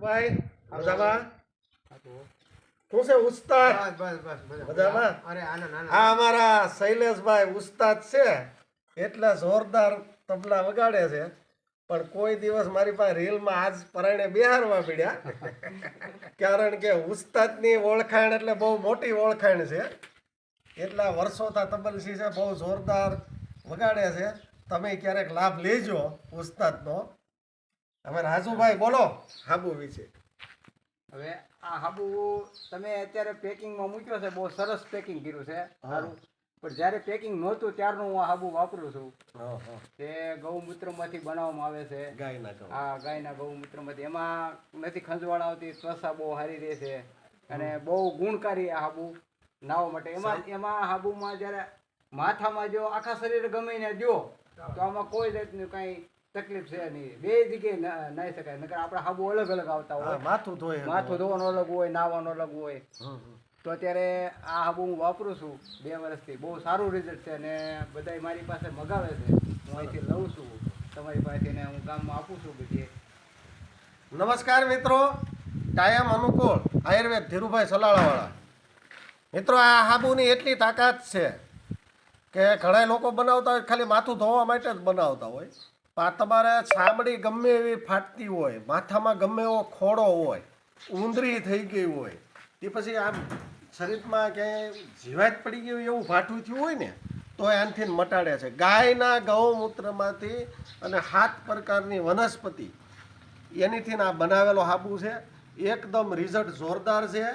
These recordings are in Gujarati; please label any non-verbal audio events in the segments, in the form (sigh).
ભાઈ મજામાં? શું છે ઉસ્તાદ? બસ બસ બસ મજામાં? અરે આનંદ આનંદ આ અમારા શૈલેષભાઈ ઉસ્તાદ છે એટલા જોરદાર તબલા વગાડે છે પણ કોઈ દિવસ મારી પાસે રીલમાં આજ પરાયણે બિહારવા પડ્યા. (laughs) કારણ કે ઉસ્તાદની ઓળખાણ એટલે બહુ મોટી ઓળખાણ છે. એટલા વર્ષોથી તબલસી છે બહુ જોરદાર વગાડે છે. તમે ક્યારેક લાભ લેજો ઉસ્તાદનો. હવે રાજુભાઈ બોલો. હાબુ વિશે. હવે આ હાબુ તમે અત્યારે પેકિંગમાં મૂક્યો છે બહુ સરસ પેકિંગ કર્યું છે. સારું. પણ જ્યારે પેકિંગ નહોતું ત્યારનું હું આ હાબુ વાપરું છું. તે ગૌમૂત્રમાંથી બનાવવામાં આવે છે. ગાયના હા આ ગાયના ગૌમૂત્રમાંથી. એમાં નથી ખંજવાળ આવતી ત્વસા બહુ સારી રહે છે. અને બહુ ગુણકારી આ હાબુ નાવા માટે. એમાં એમાં હાબુમાં જ્યારે માથામાં જો આખા શરીર ગમે ને જો તો આમાં કોઈ જાતનું કાંઈ તકલીફ છે નહીં બે જગ્યાએ નાહી શકાય. નકર આપણે હાબુ અલગ અલગ આવતા હોય. માથું ધોય માથું ધોવાનું અલગ હોય નાવાનું અલગ હોય. તો અત્યારે આ હાબુ હું વાપરું છું બે વર્ષથી. બહુ સારું રિઝલ્ટ છે અને બધા મારી પાસે મગાવે છે. હું અહીંથી લઉં છું. તમારી પાસેથી ને હું ગામમાં આપું છું બધી. નમસ્કાર મિત્રો. કાયમ અનુકૂળ. આયુર્વેદ ધીરુભાઈ સલાળાવાળા. મિત્રો આ હાબુની એટલી તાકાત છે કે ઘણા લોકો બનાવતા હોય ખાલી માથું ધોવા માટે જ બનાવતા હોય. આ તમારે ચામડી ગમે એવી ફાટતી હોય, માથામાં ગમે એવો ખોડો હોય, ઊંદરી થઈ ગઈ હોય, તે પછી આમ શરીરમાં ક્યાંય જીવાત પડી ગયું એવું ભાઠું થયું હોય ને, તો એ આનથી મટાડે છે. ગાયના ગૌમૂત્રમાંથી અને સાત પ્રકારની વનસ્પતિ, એનીથી આ બનાવેલો હાબુ છે. એકદમ રિઝલ્ટ જોરદાર છે.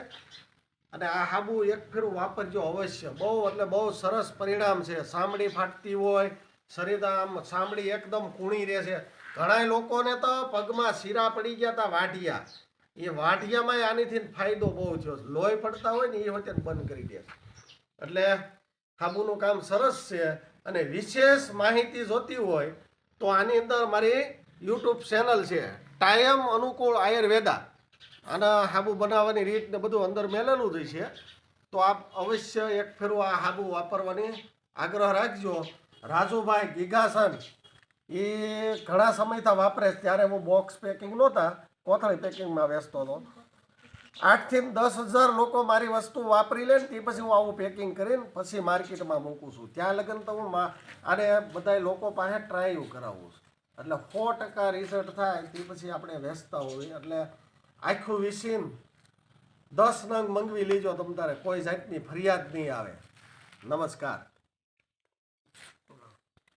અને આ હાબુ એક ફેરું વાપરજો અવશ્ય. બહુ એટલે બહુ સરસ પરિણામ છે. સામડી ફાટતી હોય શરીર આમ સાંભળી એકદમ કૂણી રહે છે. ઘણા લોકોને તો પગમાં શીરા પડી ગયા હતા વાઢિયા. એ વાઢિયામાં આનીથી ફાયદો બહુ થયો. લોહી પડતા હોય ને એ વચ્ચે બંધ કરી દે એટલે હાબુનું કામ સરસ છે અને વિશેષ માહિતી જોતી હોય તો આની અંદર મારી યુટ્યુબ ચેનલ છે. ટાયમ અનુકૂળ આયુર્વેદા. અને હાબુ બનાવવાની રીત ને બધું અંદર મેલેલું જ છે. તો આપ અવશ્ય એક ફેરું આ હાબુ વાપરવાની આગ્રહ રાખજો. રાજુભાઈ ગીગાસન, એ ઘણા સમયથી વાપરે છે, ત્યારે હું બોક્સ પેકિંગ નહોતા, કોથળી પેકિંગમાં વેચતો હતો. આઠથી દસ હજાર લોકો મારી વસ્તુ વાપરી લે ને તે પછી હું આવું પેકિંગ કરીને પછી માર્કેટમાં મૂકું છું. ત્યાં લગન તો હું આને બધા લોકો પાસે ટ્રાય કરાવું છું. એટલે સો ટકા રિઝલ્ટ થાય, તે પછી આપણે વેચતા હોઈએ. એટલે આખું વિસીન દસ નંગ મંગવી લેજો તમ તારે, કોઈ જાતની ફરિયાદ નહીં આવે. નમસ્કાર.